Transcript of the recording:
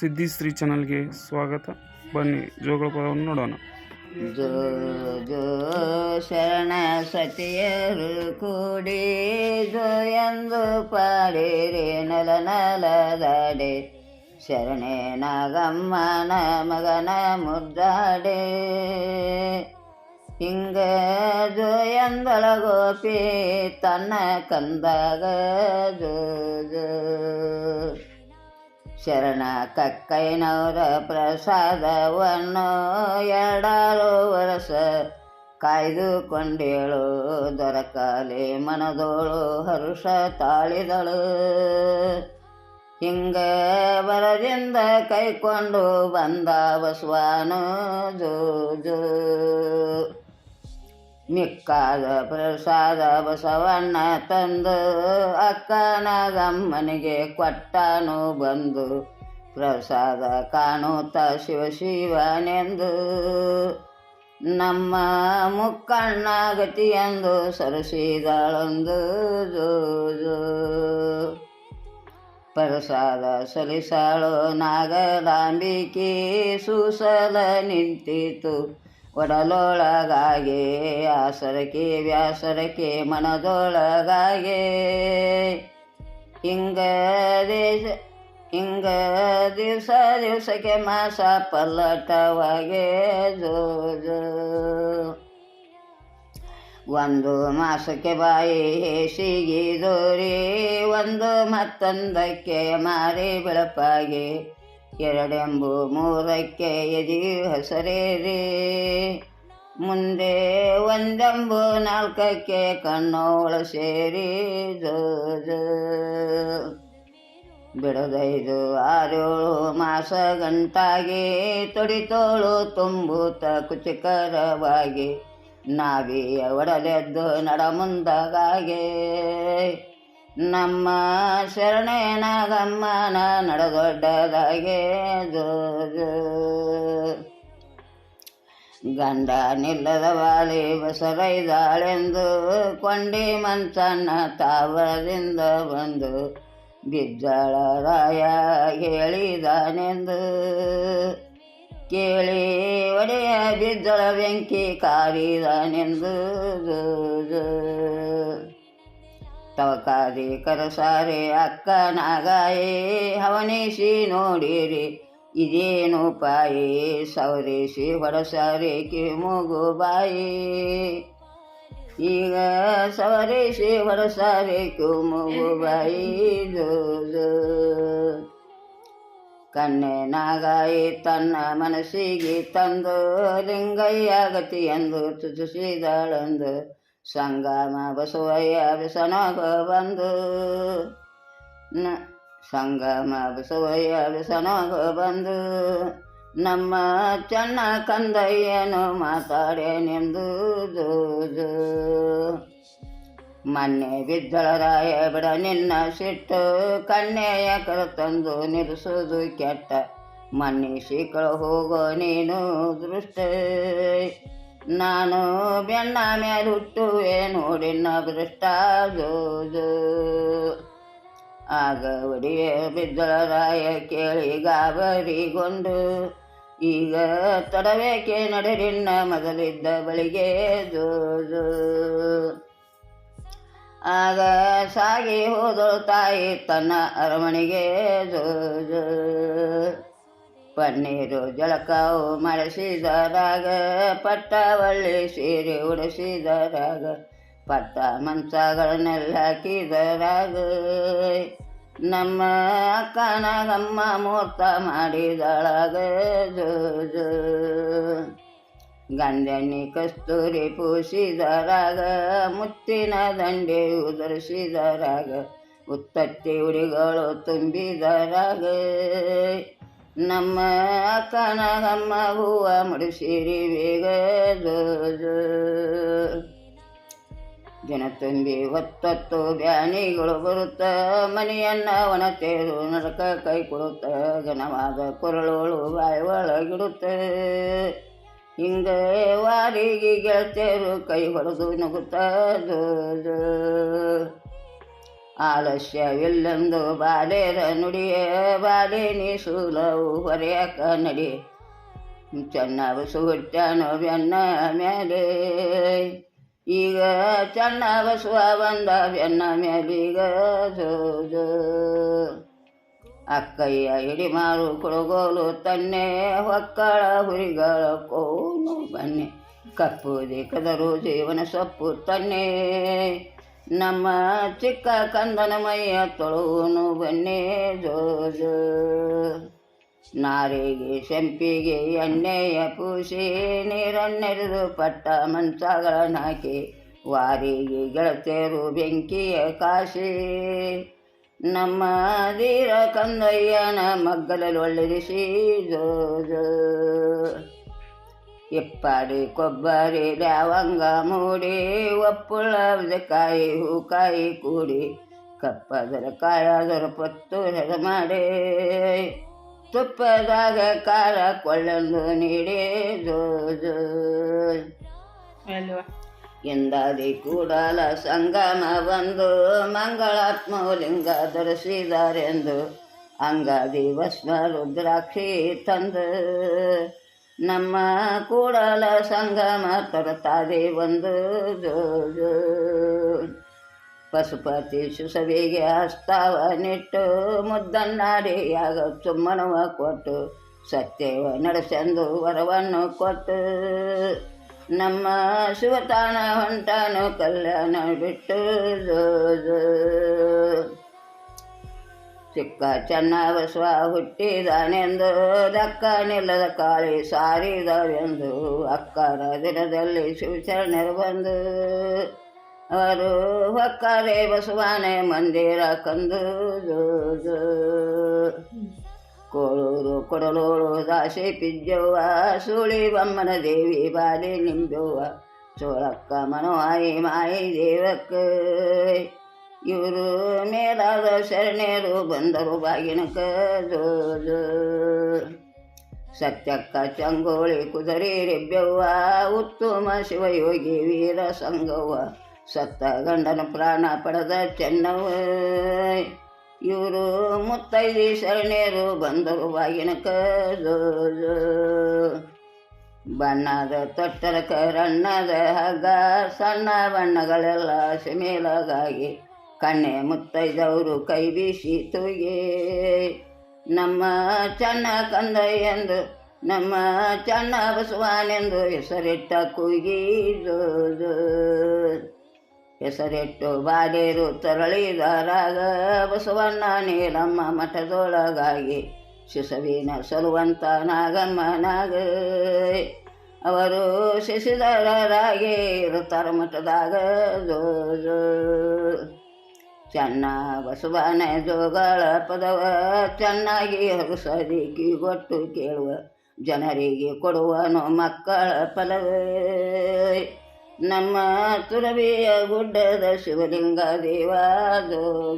ಸಿದ್ಧಿಶ್ರೀ ಚಾನಲ್ಗೆ ಸ್ವಾಗತ. ಬನ್ನಿ ಜೋಗಳ ಪದವನ್ನು ನೋಡೋಣ. ಜೋ ಶರಣ ಸತಿಯರು ಕೂಡಿ ಜೋ ಎಂದು ಪಾಡಿರಿ ನಲ ನಲದಾಡೆ ಶರಣೆ ನಾಗಮ್ಮನ ಮಗನ ಮುದ್ದಾಡೆ. ಹಿಂಗ ಜೋ ಎಂದಳ ಗೋಪಿ ತನ್ನ ಕಂದಾಗ ಜೋ ಜೋ ಶರಣ ಕಕ್ಕೈನವರ ಪ್ರಸಾದವನ್ನು ಎರಡಾರು ವರ್ಷ ಕಾಯ್ದುಕೊಂಡೇಳು. ದೊರಕಲೆ ಮನದೋಳು ಹರುಷ ತಾಳಿದಳು. ಹಿಂಗ ಬರದಿಂದ ಕೈಕೊಂಡು ಬಂದ ಬಸವಾನು ಜೋ ಮಿಕ್ಕಾದ ಪ್ರಸಾದ ಬಸವಣ್ಣ ತಂದು ಅಕ್ಕನಾಗಮ್ಮನಿಗೆ ಕೊಟ್ಟನು ಬಂದು. ಪ್ರಸಾದ ಕಾಣುತ್ತ ಶಿವ ಶಿವನೆಂದು. ನಮ್ಮ ಮುಕ್ಕಣ್ಣ ಗತಿಯೆಂದು ಸರಸಿದಳೊಂದು ಪ್ರಸಾದ ಸಲಿಸಾಳು ನಾಗದಾಂಬಿಕೆ ಸುಸಲ ನಿಂತಿತು. ಒಡಲೊಳಗಾಗೆ ಆಸರಕೆ ವ್ಯಾಸರಕ್ಕೆ ಮನದೊಳಗಾಗೆ. ಹಿಂಗ ದೇಶ ಹಿಂಗ ದಿವಸ ದಿವಸಕ್ಕೆ ಮಾಸ ಪಲ್ಲಟವಾಗೆ ಜೋ ಒಂದು ಮಾಸಕ್ಕೆ ಬಾಯಿ ಸಿಗಿದೋರಿ ಒಂದು ಮತ್ತೊಂದಕ್ಕೆ ಮಾರಿ ಬೆಳಪಾಗಿ. ಎರಡೆಂಬು ಮೂರಕ್ಕೆ ಎದಿ ಹಸರೇರಿ. ಮುಂದೆ ಒಂದೆಂಬು ನಾಲ್ಕಕ್ಕೆ ಕಣ್ಣೋಳು ಸೇರಿ. ಬಿಡದೈದು ಆರೇಳು ಮಾಸ ಗಂಟಾಗಿ ತೊಡಿತೋಳು ತುಂಬುತ್ತ ಕುಚಿಕರವಾಗಿ. ನಾವಿಯ ಒಡಲೆದ್ದು ನಡ ಮುಂದಾಗೆ ನಮ್ಮ ಶರಣೇನ ನಾಗಮ್ಮನ ನಡದೊಡ್ಡದಾಗೆ ಜೋಜು ಗಂಡ ನಿಲ್ಲದ ವಾಲಿ ಬಸರೈದಾಳೆಂದು ಕೊಂಡಿ ಮಂಚನ್ನ ತಾವರದಿಂದ ಬಂದು ಬಿಜ್ಜಳ ರಾಯ ಹೇಳಿದಾನೆಂದು ಕೇಳಿ ಒಡೆಯ ಬಿದ್ದಳ ಬೆಂಕಿ ಕಾರಿದಾನೆಂದು ತವಕಾದಿ ಕರಸಾರೆ ಅಕ್ಕ ನಾಗಾಯೇ ಹವನಿಸಿ ನೋಡಿರಿ, ಇದೇನು ಪಾಯಿ? ಸವರಿಸಿ ಹೊಡಸಾರೆ ಕಿಮುಗು ಬಾಯಿ. ಈಗ ಸವರಿಸಿ ಹೊಡಸಾರೆ ಕಿಮುಗು ಬಾಯಿ. ಜೋ ಜೋ ಕನ್ನೆ ನಾಗಾಯಿ ತನ್ನ ಮನಸ್ಸಿಗೆ ತಂದು, ಲಿಂಗಯ್ಯ ಎಂದು ತುತಿಸಿದಳೆಂದು ಸಂಗಮ ಬಸವಯ್ಯ ಬಿಸನಗ ಬಂದು. ನ ಸಂಗಮ ಬಸವಯ್ಯ ಬಿಸನಗ ಬಂದು. ನಮ್ಮ ಚೆನ್ನ ಕಂದಯ್ಯನು ಮಾತಾಡೇನೆಂದು ನಿಂದು ಜೋ ಮೊನ್ನೆ ಬಿದ್ದಳರಾಯ ಬಿಡ ನಿನ್ನ ಸಿಟ್ಟು, ಕಣ್ಣೆಯ ಕರೆತಂದು ನಿಲ್ಲಿಸೋದು ಕೆಟ್ಟ. ಮೊನ್ನೆ ಶೀಕಳ ಹೋಗೋ ನೀನು ದೃಷ್ಟ. ನಾನು ಬೆಣ್ಣ ಮೇಲೆ ಹುಟ್ಟುವೆ ನೋಡಿನ ದೃಷ್ಟ? ಜೋಜು ಆಗ ಒಡಿಯ ಬಿದ್ದಳರಾಯ ಕೇಳಿ ಗಾಬರಿಗೊಂಡು, ಈಗ ತಡಬೇಕೆ ನಡೆದಿನ್ನ ಮೊದಲಿದ್ದ ಬಳಿಗೆ? ಜೋಜು ಆಗ ಸಾಗಿ ಹೋದಳು ತಾಯಿ ತನ್ನ ಅರಮನೆಗೆ. ಜೋ ಜೋ. ಪನ್ನೀರು ಜಳಕಾವು ಮಾಡಿಸಿದರಾಗ ಪಟ್ಟ ಒಳ್ಳೆ ಸೀರೆ ಉಡಿಸಿದರಾಗ ಪಟ್ಟ ಮಂಚಗಳನ್ನೆಲ್ಲ ಹಾಕಿದರಾಗ ನಮ್ಮ ಅಕ್ಕನಾಗಮ್ಮ ಮೂರ್ತ ಮಾಡಿದಳಾಗ ಜೋ ಜೋ ಗಂಧನಿ ಕಸ್ತೂರಿ ಪೂಸಿದರಾಗ ಮುತ್ತಿನ ದಂಡೆ ಉದರಿಸಿದರಾಗ ಉತ್ತತ್ತಿ ಉಡಿಗಳು ತುಂಬಿದರಾಗ ನಮ್ಮ ಅಕ್ಕನಾಗಮ್ಮ ಹೂವ ಮುಡಿಸಿರಿ ಬೇಗ ಜನ ತುಂಬಿ ಹೊತ್ತತ್ತು ಬ್ಯಾನಿಗಳು ಬರುತ್ತ, ಮನೆಯನ್ನ ಒಣತೇರು ನರಕ ಕೈ ಕೊಡುತ್ತ, ಘನವಾದ ಕೊರಳೋಳು ಬಾಯಿ ಒಳಗಿಡುತ್ತ. ಹಿಂಗೆ ವಾರಿಗೆ ಗೆಳತೇರು ಕೈ ಹೊಡೆದು ನಗುತ್ತ ಆಲಸ್ಯವಿಲ್ಲೆಂದು ಬಾಲೇರ ನುಡಿಯ, ಬಾಲೆ ನೀ ಸುಲವು ಹೊರೆಯಕ ನಡಿ. ಚೆನ್ನ ಬಸು ಹುಟ್ಟ್ಯಾನೋ ಬೆನ್ನ ಮೇಲೆ ಈಗ ಚೆನ್ನ ಬಸುವ ಬಂದ ಬೆನ್ನ ಮೇಲೀಗ ಜೋ ಜೋ ಅಕ್ಕಯ್ಯ ಹಿಡಿಮಾರು ಕುಳಗೋಲು ತನ್ನೆ, ಹೊಕ್ಕಳ ಹುರಿಗಳ ಕೋನು ಬನ್ನೆ. ಕಪ್ಪು ದೇಕದರು ಜೀವನ ಸೊಪ್ಪು ತನ್ನೆ. ನಮ್ಮ ಚಿಕ್ಕ ಕಂದನ ಮೈಯ ತೊಳುವನು ಬನ್ನೇ ಜೋಜು. ನಾರಿಗೆ ಸೆಂಪಿಗೆ ಎಣ್ಣೆಯ ಪೂಸಿ, ನೀರನ್ನೆರೆದು ಪಟ್ಟ ಮಂಚಗಳನ್ನು ಹಾಕಿ ವಾರಿಗೆ ಗೆಳತಿಯರು ಬೆಂಕಿಯ ಕಾಶಿ. ನಮ್ಮ ಧೀರ ಕಂದಯ್ಯನ ಮಗ್ಗಲಲ್ಲಿ ಒಳ್ಳೆದಿಸಿ ಜೋ ಜೋ ಇಪ್ಪಾಡಿ ಕೊಬ್ಬರಿ ಲವಂಗ ಮೂಡಿ ಒಪ್ಪುಳ ಕಾಯಿ ಹೂಕಾಯಿ ಕೂಡಿ ಕಪ್ಪದರ ಕಾಯಾದರ ಪತ್ತು ಹೆದ ಮಾಡಿ ತುಪ್ಪದಾಗ ಖಾರ ಕೊಳ್ಳಲು ನೀಡಿ ಜೋ ಜೋ ಎಂದಾದಿ ಕೂಡಲ ಸಂಗಮ ಬಂದು ಮಂಗಳಾತ್ಮಲಿಂಗ ಧರಿಸಿದಾರೆಂದು ಅಂಗಾದಿ ಭಸ್ಮ ರುದ್ರಾಕ್ಷಿ ತಂದು ನಮ್ಮ ಕೂಡಲ ಸಂಗಮ ತರತಾದೆ ಒಂದು ಜೋ ಜೋ. ಪಶುಪತಿ ಸುಸವಿಗೆ ಅಸ್ತಾವ ನಿಟ್ಟು ಮುದ್ದನ್ನಾಡಿಯಾಗ ಸುಮ್ಮನವ ಕೊಟ್ಟು ಸತ್ಯವ ನಡೆಸೆಂದು ವರವನ್ನು ಕೊಟ್ಟು ನಮ್ಮ ಶಿವತಾಣ ಹೊಂಟಾನು ಕಲ್ಯಾಣ ಬಿಟ್ಟು ಜೋ. ಜೋ. ಚೆನ್ನವ ಸ್ವ ಹುಟ್ಟಿದಾನೆಂದು ದಕ್ಕ ನಿಲ್ಲದ ಕಾಳಿ ಸಾರಿದವೆಂದು ಅಕ್ಕರ ದಿನದಲ್ಲಿ ಶಿವಚರಣರು ಬಂದು, ಅವರು ಹೊಕ್ಕರೆ ಬಸವಾನೆ ಮಂದಿರ ಕಂದು. ಕೋಳೂರು ಕೊಡಲೋಳು ದಾಸಿ ಪಿಜ್ಜವ್ವ, ಸುಳಿ ಬಮ್ಮನ ದೇವಿ ಬಾಲಿ ನಿಂಬವ್ವ, ಚೋಳಕ್ಕ ಮನವಾಯಿ ಮಾಯಿ ದೇವಕ್ಕ ಇವರು ಮೇಲಾದ ಶರಣೆಯರು ಬಂದರು ಬಾಗಿನಕ ಜೋ ಜೋ. ಸತ್ಯಕ್ಕ ಚಂಗೋಳಿ ಕುದರಿ ರೆಬ್ಬೆವ್ವ, ಉತ್ತಮ ಶಿವಯೋಗಿ ವೀರ ಸಂಗವ್ವ, ಸತ್ತ ಗಂಡನ ಪ್ರಾಣ ಪಡೆದ ಚೆನ್ನವ ಇವರು ಮುತ್ತೈದಿ ಶರಣೆಯರು ಬಂದರು ಬಾಗಿನ ಜೋ. ಬಣ್ಣದ ತೊಟ್ಟರ ಕರಣ್ಣದ ಹಗ್ಗ, ಸಣ್ಣ ಬಣ್ಣಗಳೆಲ್ಲ ಸಿಮೇಲಗಾಗಿ ಕಣ್ಣೆ ಮುತ್ತೈದವರು ಕೈ ಬೀಸಿ ತೂಗಿ ನಮ್ಮ ಚನ್ನ ಕಂದಯ್ಯಂದು, ನಮ್ಮ ಚನ್ನ ಬಸವನೆಂದು ಹೆಸರಿಟ್ಟ ಕೂಗಿ ಜೋ ಜೋ. ಹೆಸರಿಟ್ಟು ಬಾಲೇರು ತರಳಿದರಾಗ ಬಸವಣ್ಣ ನೀಲಮ್ಮ ಮಠದೊಳಗಾಗಿ ಶಿಶುವಿನ ಸಲುವಂತ ನಾಗಮ್ಮನಾಗ ಅವರು ಶಿಶುಧರರಾಗಿ ಇರುತ್ತಾರೆ ಮಠದಾಗ ಜೋ. ಚೆನ್ನ ಬಸವನ ಜೋಗಳ ಪದವ ಚೆನ್ನಾಗಿ ಹರುಸದಿ ಗೊಟ್ಟು ಕೇಳುವ ಜನರಿಗೆ ಕೊಡುವನು ಮಕ್ಕಳ ಪದವೇ. ನಮ್ಮ ತುರವಿಯ ಗುಡ್ಡದ ಶಿವಲಿಂಗ ದೇವಾದೋ